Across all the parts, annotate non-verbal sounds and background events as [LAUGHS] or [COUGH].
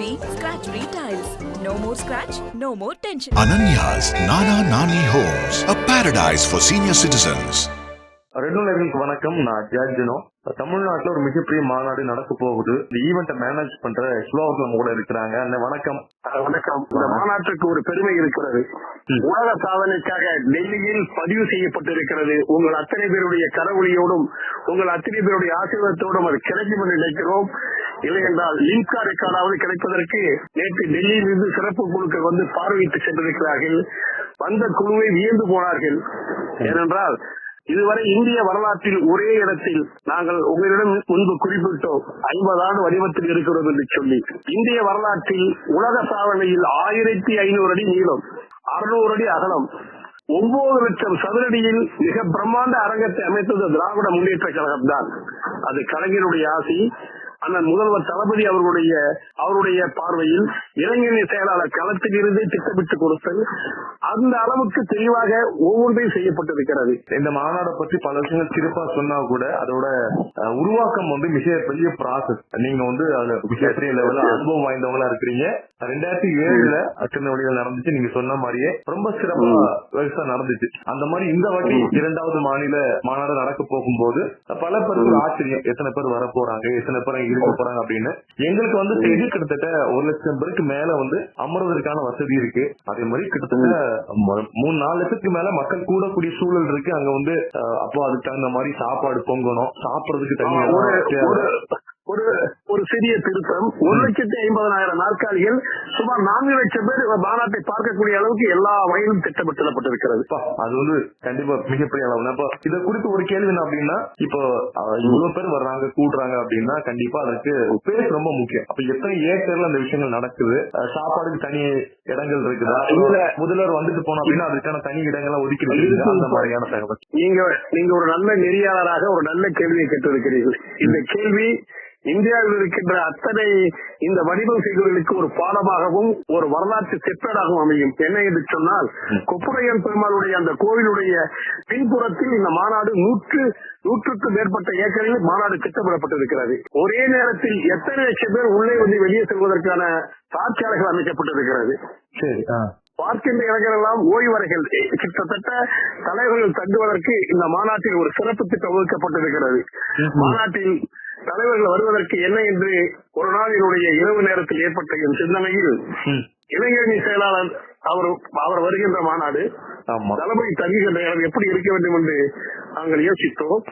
Free tiles. No more scratch, no more tension. Ananya's Nana Nani Homes, a paradise for senior citizens. ரெண்டு நேர்களுக்கு வணக்கம். நான் ஜார்ஜினோ தமிழ்நாட்டுல ஒரு மிகப்பெரிய மாநாடு நடக்க போகுது. இந்த ஈவெண்ட்டை மேனேஜ் பண்ற ஸ்லோகம் நம்ம கூட இருக்கிறாங்க. அந்த வணக்கம். வணக்கம். இந்த மாநாட்டுக்கு ஒரு பெருமை இருக்கிறது. உலக சாதனைக்காக டெல்லியில் பதிவு செய்யப்பட்டிருக்கிறது. உங்கள் அத்தனை பேருடைய கரவொலியோடும் உங்கள் அத்தனை பேருடைய ஆசீர்வாதத்தோடும் அது கிடைக்கும் என்று நினைக்கிறோம். இல்லை என்றால் லிம்கா ரெக்கார்டாவது கிடைப்பதற்கு நேற்று டெல்லியிலிருந்து சிறப்பு குழுக்கள் வந்து பார்வையிட்டு சென்றிருக்கிறார்கள். வந்த குழுவை வியந்து போனார்கள். ஏனென்றால் இதுவரை இந்திய வரலாற்றில் ஒரே இடத்தில் நாங்கள் உங்களிடம் முன்பு குறிப்பிட்டோம். ஐம்பது ஆண்டு வடிவத்தில் இருக்கிறோம் என்று சொல்லி. இந்திய வரலாற்றில் உலக சாதனையில் ஆயிரத்தி ஐநூறு அடி நீளம் அறுநூறு அடி அகலம் ஒன்பது லட்சம் சதுரடியில் மிக பிரம்மாண்ட அரங்கத்தை அமைத்தது திராவிட முன்னேற்ற கழகம் தான் அது கலைஞருடைய ஆசி. அண்ணன் முதல்வர் தளபதி அவர்களுடைய அவருடைய பார்வையில் இளைஞரணி செயலாளர் களத்தில் இருந்தே திட்டமிட்டு கொடுத்தல் அந்த அளவுக்கு தெளிவாக ஒவ்வொன்றையும் செய்யப்பட்டிருக்கிறது. இந்த மாநாடை பற்றி பல விஷயங்கள் சிறப்பா சொன்னா கூட அதோட உருவாக்கம் வந்து மிக பெரிய ப்ராசஸ் நீங்க வந்து அதுல மிகப்பெரிய லெவல்ல அனுபவம் வாய்ந்தவங்களா இருக்கிறீங்க. ரெண்டாயிரத்தி ஏழுல திருநெல்வேலியில் நடந்துச்சு நீங்க சொன்ன மாதிரியே. ரொம்ப சிறப்பா பெருசா நடந்துச்சு. அந்த மாதிரி இந்த வாட்டி இரண்டாவது மாநில மாநாடு நடக்க போகும்போது பல பேருக்கு ஆச்சரியம். எத்தனை பேர் வர போறாங்க எத்தனை பேர் இருக்க போறாங்க அப்படின்னு. எங்களுக்கு வந்து செய்தி கிட்டத்தட்ட ஒரு லட்சம் பேருக்கு மேல வந்து அமர்வதற்கான வசதி இருக்கு. அதே மாதிரி கிட்டத்தட்ட மூணு நாலு லட்சத்துக்கு மேல மக்கள் கூடக்கூடிய சூழல் இருக்கு. அங்க வந்து அப்போ அதுக்கு தகுந்த மாதிரி சாப்பாடு பொங்கணும். சாப்பிடுறதுக்கு தனி இடம் ஒரு. ஒரு சிறிய திருத்தம். ஒரு லட்சத்தி ஐம்பதனாயிரம் நாற்காலிகள் சுமார் நான்கு லட்சம் பேர் மாநாட்டை பார்க்கக்கூடிய அளவுக்கு எல்லா வகையிலும் திட்டமிட்டப்பட்டிருக்கிறது அப்பா, அது வந்து கண்டிப்பா மிகப்பெரிய அளவு. இப்போ இத குறித்து ஒரு கேள்வி என்ன அப்படின்னா இப்போ இவ்வளவு பேர் வர்றாங்க கூடுறாங்க அப்படின்னா கண்டிப்பா அதுக்கு பேஸ் ரொம்ப முக்கியம். அப்ப எத்தனை ஏக்கர்ல அந்த விஷயங்கள் நடக்குது? சாப்பாடுக்கு தனி இடங்கள் இருக்குதா? முதல்வர் வந்துட்டு போனோம் அப்படின்னா அதுக்கான தனி இடங்கள்லாம் ஒதுக்கி அந்த மாதிரியான தகவல். நீங்க நீங்க ஒரு நல்ல நெறியாளராக ஒரு நல்ல கேள்வியை கேட்டிருக்கிறீர்கள். இந்த கேள்வி இந்தியாவில் இருக்கின்ற அத்தனை இந்த வடிவம் செய்தவர்களுக்கு ஒரு பாடமாகவும் ஒரு வரலாற்று செப்பேடாகவும் அமையும். என்ன என்று சொன்னால் கொப்புரையன் பெருமாளுடைய அந்த கோவிலுடைய பின்புறத்தில் இந்த மாநாடு நூற்று நூற்றுக்கும் மேற்பட்ட ஏக்கரில் மாநாடு திட்டமிடப்பட்டிருக்கிறது. ஒரே நேரத்தில் எத்தனை லட்சம் பேர் உள்ளே வந்து வெளியே செல்வதற்கான சாட்சியாளர்கள் அமைக்கப்பட்டிருக்கிறது. சரி பார்க்கின்ற இளைஞர்களெல்லாம் ஓய்வறைகள். கிட்டத்தட்ட தலைவர்கள் தங்குவதற்கு இந்த மாநாட்டில் ஒரு சிறப்பு திட்டம் ஒதுக்கப்பட்டிருக்கிறது மாநாட்டில் தலைவர்கள் வருவதற்கு என்ன என்று ஒரு நாள் என்னுடைய இரவு நேரத்தில் ஏற்பட்ட என் சிந்தனையில். இளைஞரணி செயலாளர் அவர் அவர் வருகின்ற மாநாடு தளபதி தங்குகின்ற இடம் எப்படி இருக்க வேண்டும் என்று நாங்கள் யோசித்தோம்.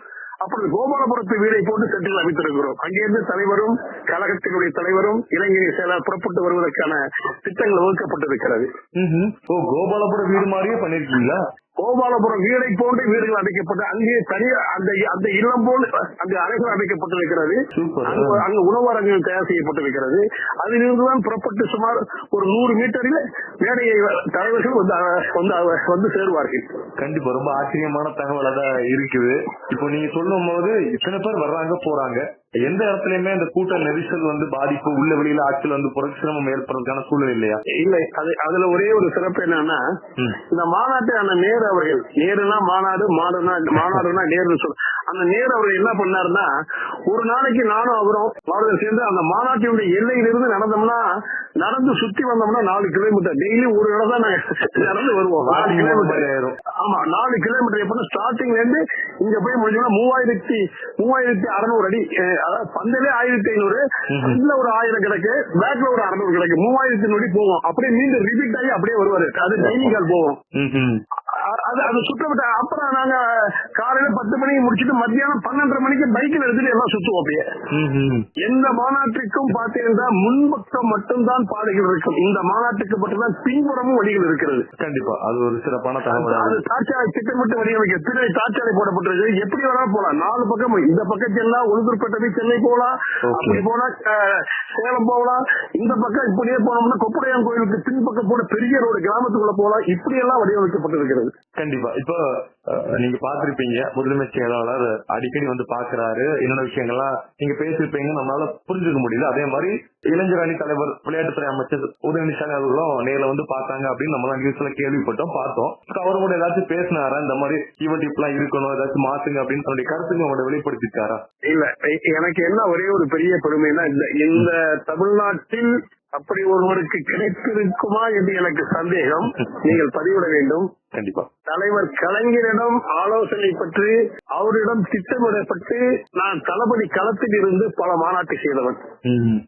அப்பொழுது கோபாலபுரத்து வீடை போட்டு செட்டில் அமைத்திருக்கிறோம். அங்கிருந்து தலைவரும் கழகத்தினுடைய தலைவரும் இளைஞரணி செயலாளர் புறப்பட்டு வருவதற்கான திட்டங்கள் வகுக்கப்பட்டிருக்கிறது. கோபாலபுரம் வீடு மாதிரியே பண்ணிருக்கீங்களா? கோபாலபுரம் வீடை போன்று வீடுகள் அமைக்கப்பட்டு அங்கே தனியார் அந்த அந்த இல்லம் போல் அங்கு அறைகள் அமைக்கப்பட்டிருக்கிறது சூப்பர். அங்கு உணவரங்குகள் தயார் செய்யப்பட்டிருக்கிறது. அதிலிருந்துதான் புறப்பட்டு சுமார் ஒரு நூறு மீட்டரில் மேடையை தலைவர்கள் வந்து வந்து சேருவார்கள். கண்டிப்பா. ரொம்ப ஆச்சரியமான தகவலா தான் இருக்குது. இப்போ நீங்க சொல்லும் போது இத்தனை பேர் வர்றாங்க போறாங்க. எந்த இடத்துலயுமே இந்த கூட்ட நெரிசல் வந்து பாதிப்பு உள்ள வெளியில ஆட்கள் வந்து புரட்சிரமம் ஏற்படுறதுக்கான சூழல் இல்லையா இல்லை அது அதுல ஒரே ஒரு சிறப்பு என்னன்னா. இந்த மாநாட்டை அந்த நேரு அவர்கள் நேருனா மாநாடு மாடுனா மாநாடுனா நேருன்னு சொல் அந்த நேரு அவர்கள் என்ன பண்ணாருன்னா ஒரு நாளைக்கு நானும் அவரும் அவர்கள் சேர்ந்து அந்த மாநாட்டினுடைய எல்லையிலிருந்து நடந்தோம்னா நடந்து சுத்தி வந்தோம்னா நாலு கிலோமீட்டர் டெய்லி ஒரு இடம் தான் நாங்க நடந்து வருவோம் நாலு கிலோமீட்டர் ஆயிரும். ஆமா நாலு கிலோமீட்டர். எப்படின்னா ஸ்டார்டிங்ல இருந்து இங்க போய் முடிஞ்சோம்னா மூவாயிரத்தி மூவாயிரத்தி அறுநூறு அடி அதாவது பந்தலே ஆயிரத்தி ஐநூறு இதுல ஒரு ஆயிரம் கிடக்கு பேக்ல ஒரு அறுநூறு கிடக்கு. மூவாயிரத்தி நொடி போவோம். அப்படியே மீண்டும் ரிப்பீட் ஆகி அப்படியே வருவாரு. அது டெய்லி கால் போவோம். அது அது சுத்தப்பட்ட அப்புறம் நாங்க காலையில பத்து மணிக்கு முடிச்சிட்டு மத்தியானம் பன்னெண்டரை மணிக்கு பைக்கில் எடுத்துட்டு எல்லாம் சுத்துவோம் அப்படியே. எந்த மாநாட்டிற்கும் பார்த்தீங்கன்னா முன்பக்கம் மட்டும்தான் பாதைகள் இருக்கும். இந்த மாநாட்டுக்கு மட்டும்தான் பின்புறமும் வழிகள் இருக்கிறது. கண்டிப்பா. அது ஒரு சிறப்பான தகவல் அது தாட்சாலை திட்டமிட்டு வடிவமைக்க பின்னாடி தாட்சாலை போடப்பட்டிருக்கு எப்படி வேணாலும் போலாம். நாலு பக்கம் இந்த பக்கம் செல்லாம் உளுந்தூர்பேட்டை சென்னை போகலாம். அப்படி போனா சேலம் போகலாம். இந்த பக்கம் இப்படியே போனோம்னா கொப்படையான் கோயிலுக்கு பின்பக்கம் போன பெரிய ரோடு கிராமத்துக்குள்ள போகலாம். இப்படி எல்லாம் வடிவமைக்கப்பட்டிருக்கிறது. கண்டிப்பா. இப்போ நீங்க பாத்திருப்பீங்க முதன்மை செயலாளர் அடிக்கடி வந்து பாக்குறாரு என்னென்ன விஷயங்கள்லாம் நீங்க பேசிருப்பீங்க நம்மளால புரிஞ்சுக்க முடியல அதே மாதிரி இளைஞர் அணி தலைவர் விளையாட்டுத்துறை அமைச்சர் உதயநிதி அவர்களும் நேர்ல வந்து பார்த்தாங்க அப்படின்னு நம்ம நியூஸ்ல கேள்விப்பட்டோம் பார்த்தோம். அவர் கூட ஏதாச்சும் பேசினாரா? இந்த மாதிரி ஈவெண்ட் இப்பெல்லாம் இருக்கணும் ஏதாச்சும் மாத்துங்க அப்படின்னு தன்னுடைய கருத்துக்கு அவங்களோட வெளிப்படுத்திருக்காரா இல்ல எனக்கு என்ன ஒரே ஒரு பெரிய பெருமைனா இந்த இந்த தமிழ்நாட்டில் அப்படி ஒருவருக்கு கிடைத்திருக்குமா என்று எனக்கு சந்தேகம். நீங்கள் பதிவிட வேண்டும். கண்டிப்பா. தலைவர் கலைஞரிடம் ஆலோசனை பற்றி அவரிடம் திட்டமிடப்பட்டு நான் தளபதி களத்தில் இருந்து பல மாநாட்டை செய்தவன்.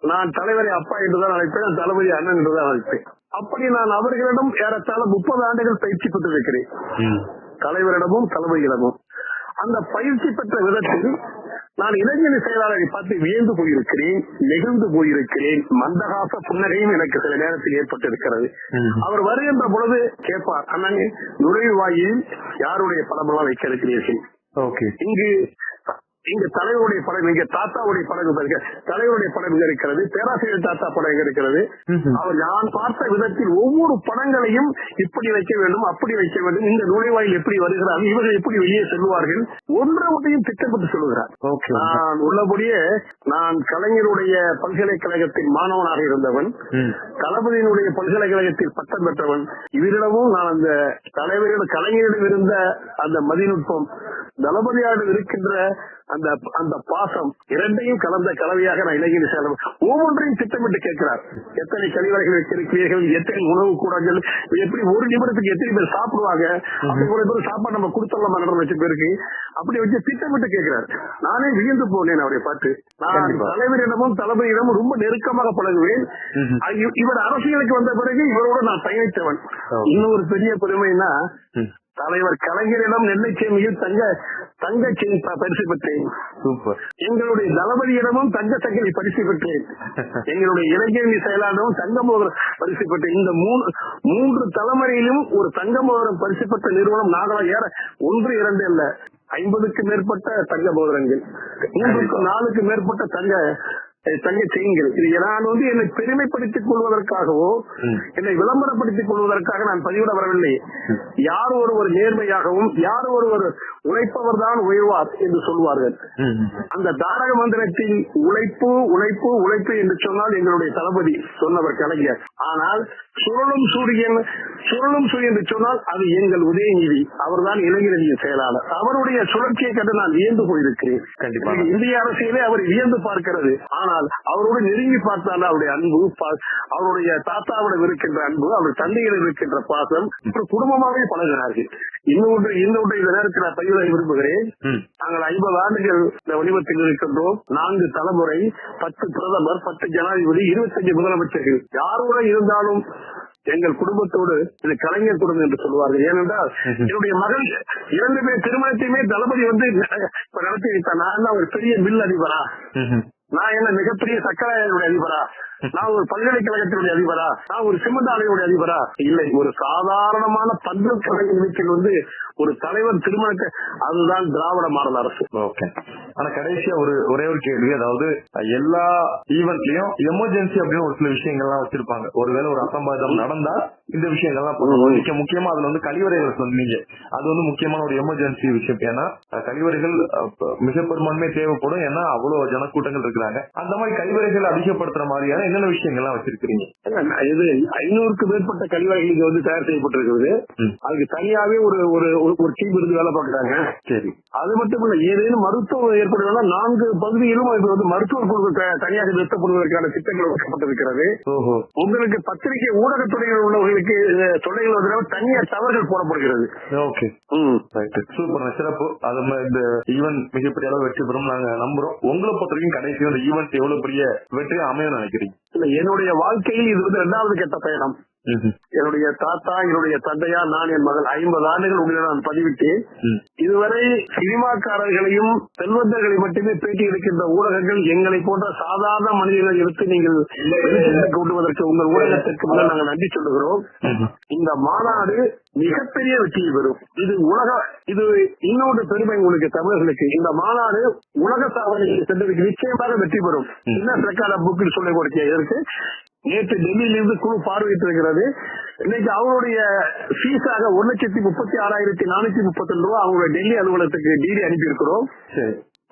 நான் தலைவரை அப்பா என்றுதான் அழைப்பேன் தளபதி அண்ணன் என்றுதான் அழைப்பேன். அப்படி நான் அவர்களிடம் ஏறத்தாழ முப்பது ஆண்டுகள் பயிற்சி பெற்றிருக்கிறேன். தலைவரிடமும் தளபதியிடமும். அந்த பயிற்சி பெற்ற விதத்தில் நான் இளைஞர் செயலாளரை பார்த்து வியந்து போயிருக்கிறேன் நெகிழ்ந்து போயிருக்கிறேன். மந்தகாச புன்னகையும் எனக்கு சில நேரத்தில் ஏற்பட்டிருக்கிறது. அவர் வருகின்ற பொழுது கேட்பார் அண்ணன் நுழைவாயில் யாருடைய படமெல்லாம் வைக்க இருக்கிறீர்கள் இங்கு இங்க தலைவருடைய படம் இங்க தாத்தாவுடைய படம். தலைவருடைய படம் இங்க இருக்கிறது பேராசிரியர் தாத்தா படம் இங்க இருக்கிறது. அவர் நான் பார்த்த விதத்தில் ஒவ்வொரு படங்களையும் இப்படி வைக்க வேண்டும் அப்படி வைக்க வேண்டும் இந்த நுழைவாயில் எப்படி வருகிறார் இவர்கள் எப்படி வெளியே செல்வார்கள் ஒன்றை ஒன்றையும் திட்டமிட்டு சொல்லுகிறார் நான் உள்ளபடியே நான் கலைஞருடைய பல்கலைக்கழகத்தின் மாணவனாக இருந்தவன். தளபதியினுடைய பல்கலைக்கழகத்தில் பட்டம் பெற்றவன் இவரிடமும் நான் அந்த தலைவரிடம் கலைஞரிடம் இருந்த அந்த மதிநுட்பம் தளபதியாரிடம் இருக்கின்ற அந்த அந்த பாசம் இரண்டையும் கலந்த கலவையாக நான் இளைஞர் சேலம் ஒவ்வொன்றையும் திட்டமிட்டு கேட்கிறார். எத்தனை கழிவறைகள் வச்சிருக்கிறீர்கள் எத்தனை உணவு கூடங்கள்? எப்படி ஒரு நிமிடத்துக்கு எத்தனை பேர் சாப்பிடுவாங்க? அப்படி ஒரு பேர் சாப்பாடு நம்ம கொடுத்துடலாம்? நடனம் வச்ச பேருக்கு அப்படி வச்சு திட்டமிட்டு கேட்கிறார். நானே வியந்து போனேன் அவரை பார்த்து. நான். தலைவரிடமும் தளபதியிடமும் ரொம்ப நெருக்கமாக பழகுவேன். இவர் அரசியலுக்கு வந்த பிறகு இவரோட நான் பயணித்தவன். ஓ. இன்னொரு பெரிய பெருமைனா ம். தலைவர் கலைஞரிடம் நெல்லை சேமியில் தங்க தங்க செயின் பரிசு பெற்றேன். எங்களுடைய தளபதியிடமும் தங்க சங்கிலி பரிசு பெற்றேன். [LAUGHS] எங்களுடைய இளைஞரணி செயலாளரும் தங்க மோதிரம் பரிசு பெற்றேன். இந்த மூணு மூன்று தலைமுறையிலும் ஒரு தங்க மோதிரம் பரிசு பெற்ற நிறுவனம் நாகலாம் ஏற ஒன்று இரண்டு அல்ல. ஐம்பதுக்கு மேற்பட்ட தங்க மோதிரங்கள். மூன்றுக்கு நாலுக்கு மேற்பட்ட தங்க செயின்கள் இது நான் வந்து என்னை பெருமைப்படுத்திக் கொள்வதற்காகவோ. என்னை விளம்பரப்படுத்திக் கொள்வதற்காக நான் பதிவிட வரவில்லை. யார் ஒருவர் நேர்மையாகவும் யார் ஒருவர் உழைப்பவர் தான் உயர்வார் என்று சொல்வார்கள். அந்த தாரக மந்திரத்தில் உழைப்பு உழைப்பு உழைப்பு என்று சொன்னால் எங்களுடைய தளபதி சொன்னவர் கலைஞர். ஆனால் சுழலும் சூரியன் சுழலும் சூரியன் என்று சொன்னால் அது எங்கள் உதயநிதி. அவர்தான் இளைஞரணியின் செயலாளர். அவருடைய சுழற்சியை கண்டு நான் வியந்து போயிருக்கிறேன். கண்டிப்பா. இந்திய அரசியலே அவர் வியந்து பார்க்கிறது. ஆனால் அவரோடு நெருங்கி பார்த்தால் அவருடைய அன்பு அவருடைய தாத்தாவிடம் இருக்கின்ற அன்பு அவர் தந்தையிடம் இருக்கின்ற பாசம் இப்ப குடும்பமாகவே பழகினார்கள். இன்னொன்று இன்னொன்று இந்த நேரத்தில் நான் செய்ய விரும்புகிறேன். நாங்கள் ஐம்பது ஆண்டுகள் இந்த வடிவத்தில் இருக்கின்றோம். நான்கு தலைமுறை பத்து பிரதமர் பத்து ஜனாதிபதி இருபத்தஞ்சு முதலமைச்சர்கள். யாரோட இருந்தாலும் எங்கள் குடும்பத்தோடு இது கலைஞர் குடும்பம் என்று சொல்வார்கள். ஏனென்றால் என்னுடைய மகள் இரண்டு பேர் திருமணத்தையுமே தளபதி வந்து நடத்தி வைத்தார் நான் ஒரு பெரிய மில் அதிபரா. நான் என்ன மிகப்பெரிய சக்கராயனுடைய அதிபரா? நான் ஒரு பல்கலைக்கழகத்தினுடைய அதிபரா? நான் ஒரு சிமெண்ட் ஆலையுடைய அதிபரா? இல்லை ஒரு சாதாரணமான பல்கலைக்கழக வீட்டில் வந்து ஒரு தலைவர் திருமணத்தை அதுதான் திராவிட மாடல் அரசு. ஓகே. ஆனா கடைசியா ஒரு ஒரே ஒரு கேள்வி அதாவது எல்லா ஈவெண்ட்லயும் எமர்ஜென்சி அப்படின்னு ஒரு சில விஷயங்கள்லாம் வச்சிருப்பாங்க. ஒருவேளை ஒரு அசம்பாவிதம் நடந்தா இந்த விஷயங்கள்லாம் முக்கிய முக்கியமா அதுல வந்து கழிவறைகள் சொன்னீங்க. அது வந்து முக்கியமான ஒரு எமர்ஜென்சி விஷயம். ஏன்னா கழிவறைகள் மிக பெரும்பான்மை தேவைப்படும். ஏன்னா அவ்வளவு ஜனக்கூட்டங்கள் இருக்கிறாங்க. அந்த மாதிரி கழிவறைகள் அதிகப்படுத்துற மாதிரியான என்னென்ன விஷயங்கள்லாம் வச்சிருக்கிறீங்க? இது ஐநூறுக்கு மேற்பட்ட கழிவறைகள் இங்க வந்து தயார் செய்யப்பட்டிருக்கிறது. அதுக்கு தனியாவே ஒரு ஒரு ஒரு- டீம் இருந்து வேலை பார்க்கறாங்க. சரி. அது மட்டும் இல்ல ஏதேனும் மருத்துவம் ஏற்படுவதா நான்கு பகுதியிலும் இது வந்து மருத்துவ குழு த- தனியாக நிறுத்தப்படுவதற்கான திட்டங்கள் வகுக்கப்பட்டிருக்கிறது ஓஹோ. உங்களுக்கு பத்திரிகை ஊடகத்துறையில் உள்ளவர்களுக்கு வந்து தனியார் தவறுகள் போடப்படுகிறது. ஓகே. சூப்பர் சிறப்பு. அது இந்த ஈவென்ட் மிகப்பெரிய அளவு வெற்றி பெறும் நாங்க நம்புறோம். உங்களை பொறுத்த வரைக்கும் கடைசி இந்த ஈவென்ட் எவ்வளவு பெரிய வெற்றி அமையும் நினைக்கிறீங்க? இல்ல, என்னுடைய வாழ்க்கையில் இது வந்து இரண்டாவது கெட்ட பயணம். என்னுடைய தாத்தா என்னுடைய தந்தையா நான் என் மகள் ஐம்பது ஆண்டுகள் உங்களை நான் பதிவிட்டேன் ம். இதுவரை சினிமாக்காரர்களையும் செல்வந்தர்களை மட்டுமே பேட்டி எடுக்கின்ற ஊடகங்கள் எங்களை போன்ற சாதாரண மனிதர்களை எடுத்து நீங்கள் வருவதற்கு உங்கள் ஊடகத்திற்கு முதல் நாங்கள் நன்றி சொல்லுகிறோம். இந்த மாநாடு மிகப்பெரிய வெற்றியை பெறும். இது உலக இது இன்னொரு பெருமை உங்களுக்கு தமிழர்களுக்கு. இந்த மாநாடு உலக சாதனைக்கு சென்றதுக்கு நிச்சயமாக வெற்றி பெறும். என்ன ரெக்கார்ட புக்கில் சொல்லிக் கொடுக்க இதற்கு? நேற்று டெல்லியிலிருந்து குழு பார்வையிட்டிருக்கிறது. இன்னைக்கு அவருடைய ஃபீஸாக ஒரு லட்சத்தி முப்பத்தி ஆறாயிரத்தி நானூத்தி முப்பத்தி ரெண்டு ரூபாய் அவங்களுடைய டெல்லி அலுவலகத்துக்கு டிடி அனுப்பியிருக்கிறோம்.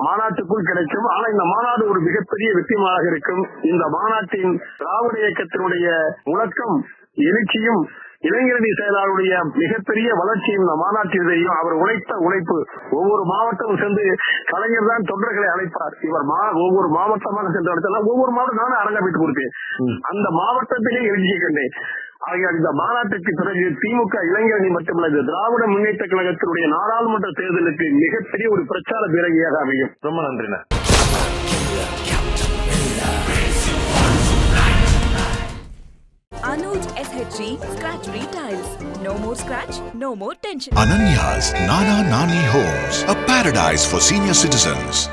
மாநாட்டுக்குள் கிடைக்கும். ஆனா இந்த மாநாடு ஒரு மிகப்பெரிய வெற்றிமாக இருக்கும். இந்த மாநாட்டின் திராவிட இயக்கத்தினுடைய முழக்கம் எழுச்சியும் இளைஞரணி செயலாளருடைய மிகப்பெரிய வளர்ச்சியும் இந்த மாநாட்டில் தெரியும் அவர் உழைத்த உழைப்பு. ஒவ்வொரு மாவட்டமும் சென்று கலைஞர் தான் தொண்டர்களை அழைப்பார். இவர் மா- ஒவ்வொரு மாவட்டமாக சென்ற இடத்துல ஒவ்வொரு மாவட்டம் நானும் அரங்க விட்டு கொடுத்தேன் அந்த மாவட்டத்திலே எழுதிய கண்டேன். இந்த மாநாட்டுக்கு பிறகு திமுக இளைஞரணி மட்டுமல்ல இந்த திராவிட முன்னேற்ற கழகத்தினுடைய நாடாளுமன்ற தேர்தலுக்கு மிகப்பெரிய ஒரு பிரச்சார பீரங்கியாக அமையும் ரொம்ப நன்றிண்ணே Anuj SHG Scratch Free Tiles. No more scratch, no more tension. Ananya's Nana Nani Homes, a paradise for senior citizens.